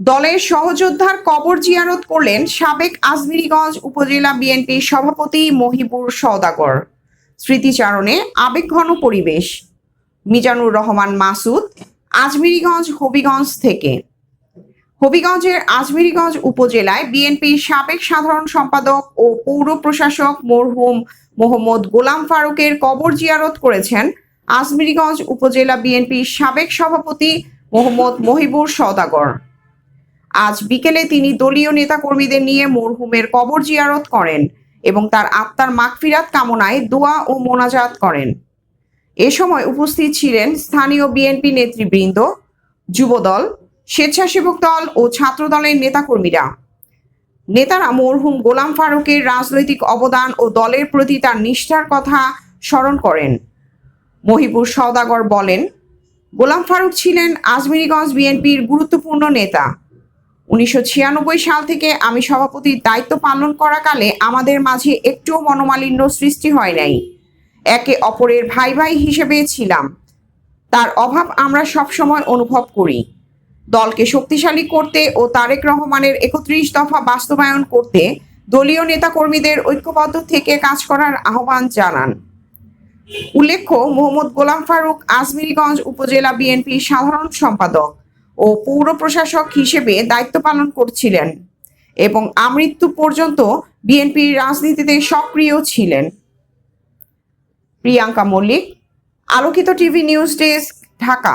দলের সহযোদ্ধার কবর জিয়ারত করলেন সাবেক আজমিরিগঞ্জ উপজেলা বিএনপির সভাপতি মহিবুর সওদাগর। স্মৃতিচারণে আবেগঘন পরিবেশ। মিজানুর রহমান মাসুদ, আজমিরিগঞ্জ হবিগঞ্জ থেকে। হবিগঞ্জের আজমিরিগঞ্জ উপজেলায় বিএনপির সাবেক সাধারণ সম্পাদক ও পৌর প্রশাসক মরহুম মোহাম্মদ গোলাম ফারুকের কবর জিয়ারত করেছেন আজমিরিগঞ্জ উপজেলা বিএনপির সাবেক সভাপতি মোহাম্মদ মহিবুর সওদাগর। আজ বিকেলে তিনি দলীয় নেতাকর্মীদের নিয়ে মরহুমের কবর জিয়ারত করেন এবং তার আত্মার মাগফিরাত কামনায় দোয়া ও মোনাজাত করেন। এ সময় উপস্থিত ছিলেন স্থানীয় বিএনপি নেতৃবৃন্দ, যুবদল, স্বেচ্ছাসেবক দল ও ছাত্র দলের নেতাকর্মীরা। নেতারা মরহুম গোলাম ফারুকের রাজনৈতিক অবদান ও দলের প্রতি তার নিষ্ঠার কথা স্মরণ করেন। মহিবুর সওদাগর বলেন, গোলাম ফারুক ছিলেন আজমিরিগঞ্জ বিএনপির গুরুত্বপূর্ণ নেতা। উনিশশো ছিয়ানব্বই সাল থেকে আমি সভাপতির দায়িত্ব পালন করাকালে আমাদের মাঝে একটুও মনোমালিন্য সৃষ্টি হয় নাই। একে অপরের ভাই ভাই হিসেবে ছিলাম। তার অভাব আমরা সবসময় অনুভব করি। দলকে শক্তিশালী করতে ও তারেক রহমানের একত্রিশ দফা বাস্তবায়ন করতে দলীয় নেতাকর্মীদের ঐক্যবদ্ধ থেকে কাজ করার আহ্বান জানান। উল্লেখ্য, মোহাম্মদ গোলাম ফারুক আজমিরিগঞ্জ উপজেলা বিএনপির সাধারণ সম্পাদক। ও পৌর প্রশাসক হিসেবে দায়িত্ব পালন করছিলেন এবং আমৃত্যু পর্যন্ত বিএনপির রাজনীতিতে সক্রিয় ছিলেন। প্রিয়াঙ্কা মল্লিক, আলোকিত টিভি নিউজ ডেস্ক, ঢাকা।